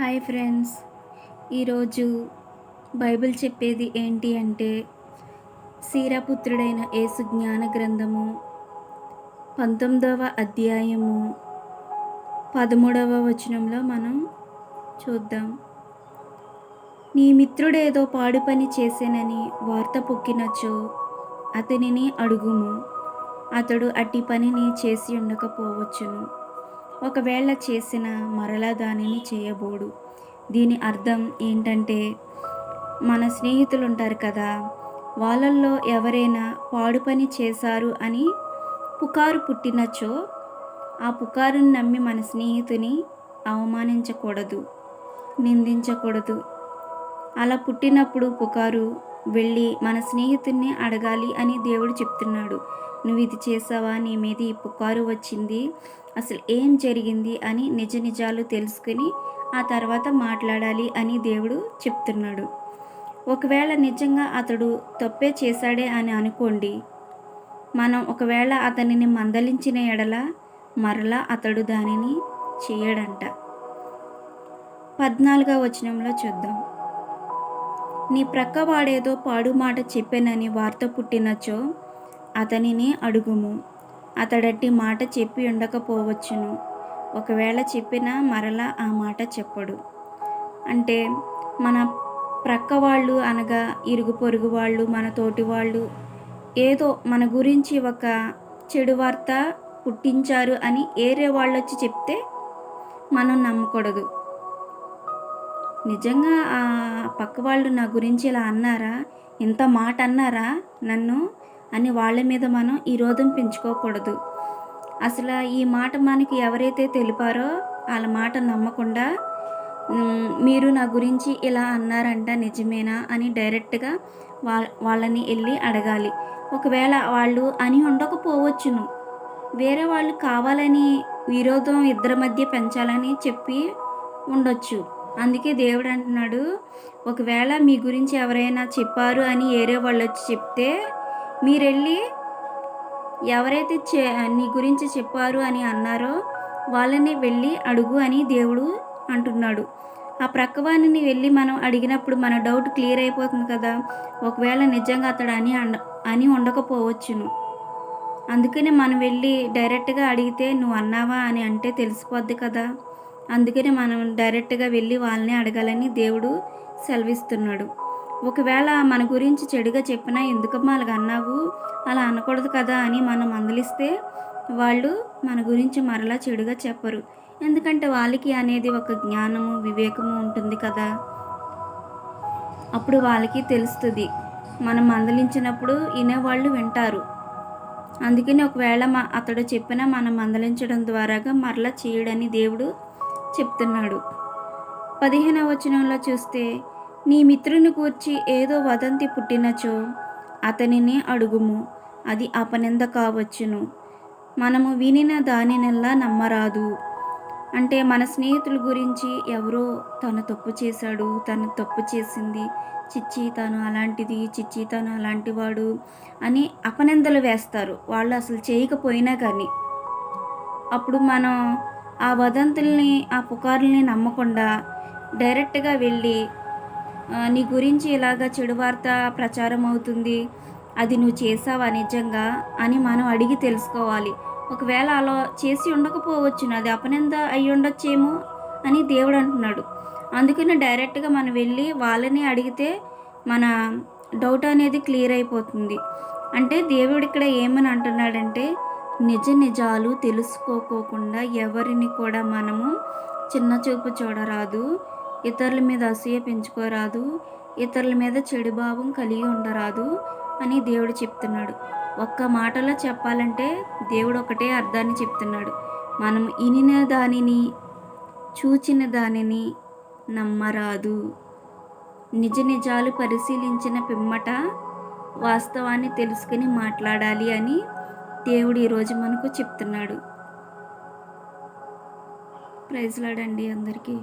Hi friends. ఈరోజు Bible చెప్పేది ఏంటి అంటే సీరాపుత్రుడైన యేసు జ్ఞాన గ్రంథము పంతొమ్మిదవ అధ్యాయము పదమూడవ వచనంలో మనం చూద్దాం. నీ మిత్రుడేదో పాడు పని చేసేనని వార్త పొక్కినచో అతనిని అడుగుము. అతడు అట్టి పనిని చేసి ఉండకపోవచ్చును. ఒకవేళ చేసిన మరలా దానిని చేయబోడు. దీని అర్థం ఏంటంటే మన స్నేహితులు ఉంటారు కదా వాళ్ళల్లో ఎవరైనా పాడు పని చేశారు అని పుకారు పుట్టినచో ఆ పుకారుని నమ్మి మన స్నేహితుని అవమానించకూడదు నిందించకూడదు. అలా పుట్టినప్పుడు పుకారు వెళ్ళి మన స్నేహితుడిని అడగాలి అని దేవుడు చెప్తున్నాడు. నువ్వు ఇది చేసావా? నీ మీద ఈ పుకారు వచ్చింది? అసలు ఏం జరిగింది? అని నిజ నిజాలు తెలుసుకుని ఆ తర్వాత మాట్లాడాలి అని దేవుడు చెప్తున్నాడు. ఒకవేళ నిజంగా అతడు తప్పే చేశాడే అని అనుకోండి. మనం ఒకవేళ అతనిని మందలించిన ఎడల మరలా అతడు దానిని చేయడంట. పద్నాలుగవ వచనంలో చూద్దాం. నీ ప్రక్క వాడేదో పాడు మాట చెప్పానని వార్త పుట్టినచో అతనిని అడుగుము. అతడట్టి మాట చెప్పి ఉండకపోవచ్చును. ఒకవేళ చెప్పినా మరలా ఆ మాట చెప్పడు. అంటే మన ప్రక్క వాళ్ళు అనగా ఇరుగు పొరుగు వాళ్ళు మన తోటి వాళ్ళు ఏదో మన గురించి ఒక చెడు వార్త పుట్టించారు అని ఏరే వాళ్ళు వచ్చి చెప్తే మనం నమ్మకూడదు. నిజంగా ఆ పక్క వాళ్ళు నా గురించి ఇలా అన్నారా? ఇంత మాట అన్నారా నన్ను? అని వాళ్ళ మీద మనం ఈ రోజున పెంచుకోకూడదు. అసలు ఈ మాట మనకి ఎవరైతే తెలిపారో వాళ్ళ మాట నమ్మకుండా మీరు నా గురించి ఇలా అన్నారంట నిజమేనా? అని డైరెక్ట్గా వాళ్ళ వాళ్ళని వెళ్ళి అడగాలి. ఒకవేళ వాళ్ళు అని ఉండకపోవచ్చును. వేరే వాళ్ళు కావాలని విరోధం ఇద్దరి మధ్య పెంచాలని చెప్పి ఉండొచ్చు. అందుకే దేవుడు అంటున్నాడు ఒకవేళ మీ గురించి ఎవరైనా చెప్పారు అని ఏరే వాళ్ళు వచ్చి చెప్తే మీరెళ్ళి ఎవరైతే చే నీ గురించి చెప్పారు అని అన్నారో వాళ్ళని వెళ్ళి అడుగు అని దేవుడు అంటున్నాడు. ఆ ప్రక్కవాణిని వెళ్ళి మనం అడిగినప్పుడు మన డౌట్ క్లియర్ అయిపోతుంది కదా ఒకవేళ నిజంగా అతడు అని అని ఉండకపోవచ్చును. అందుకనే మనం వెళ్ళి డైరెక్ట్గా అడిగితే నువ్వు అన్నావా అని అంటే తెలిసిపోద్ది కదా. అందుకనే మనం డైరెక్ట్గా వెళ్ళి వాళ్ళని అడగాలని దేవుడు సెలవిస్తున్నాడు. ఒకవేళ మన గురించి చెడుగా చెప్పినా ఎందుకమ్మా అలాగ అన్నావు? అలా అనకూడదు కదా అని మనం మందలిస్తే వాళ్ళు మన గురించి మరలా చెడుగా చెప్పరు. ఎందుకంటే వాళ్ళకి అనేది ఒక జ్ఞానము వివేకము ఉంటుంది కదా. అప్పుడు వాళ్ళకి తెలుస్తుంది. మనం మందలించినప్పుడు వినేవాళ్ళు వింటారు. అందుకని ఒకవేళ మా అతడు చెప్పినా మనం మందలించడం ద్వారాగా మరలా చేయడని దేవుడు చెప్తున్నాడు. పదిహేనవ వచనంలో చూస్తే నీ మిత్రుని కూర్చి ఏదో వదంతి పుట్టినచో అతనిని అడుగుము అది అపనింద కావచ్చును. మనము వినిన దానినల్లా నమ్మరాదు. అంటే మన స్నేహితుల గురించి ఎవరో తను తప్పు చేశాడు తను తప్పు చేసింది చిచ్చి తను అలాంటిది చిచ్చి తను అలాంటి వాడు అని అపనిందలు వేస్తారు. వాళ్ళు అసలు చేయకపోయినా కానీ అప్పుడు మనం ఆ వదంతుల్ని ఆ పుకార్లని నమ్మకుండా డైరెక్ట్గా వెళ్ళి నీ గురించి ఇలాగ చెడు వార్త ప్రచారం అవుతుంది అది నువ్వు చేసావా నిజంగా? అని మనం అడిగి తెలుసుకోవాలి. ఒకవేళ అలా చేసి ఉండకపోవచ్చు అది అపనింద అయి ఉండొచ్చేమో అని దేవుడు అంటున్నాడు. అందుకని డైరెక్ట్గా మనం వెళ్ళి వాళ్ళని అడిగితే మన డౌట్ అనేది క్లియర్ అయిపోతుంది. అంటే దేవుడు ఇక్కడ ఏమని అంటున్నాడంటే నిజ నిజాలు తెలుసుకోకోకుండా ఎవరిని కూడా మనము చిన్న చూపు చూడరాదు ఇతరుల మీద అసూయ పెంచుకోరాదు ఇతరుల మీద చెడు భావం కలిగి ఉండరాదు అని దేవుడు చెప్తున్నాడు. ఒక్క మాటలో చెప్పాలంటే దేవుడు ఒకటే అర్థాన్ని చెప్తున్నాడు. మనం ఇనిన దానిని చూచిన దానిని నమ్మరాదు. నిజ నిజాలు పరిశీలించిన పిమ్మట వాస్తవాన్ని తెలుసుకుని మాట్లాడాలి అని దేవుడు ఈరోజు మనకు చెప్తున్నాడు. ప్రైజ్లాడండి అందరికీ.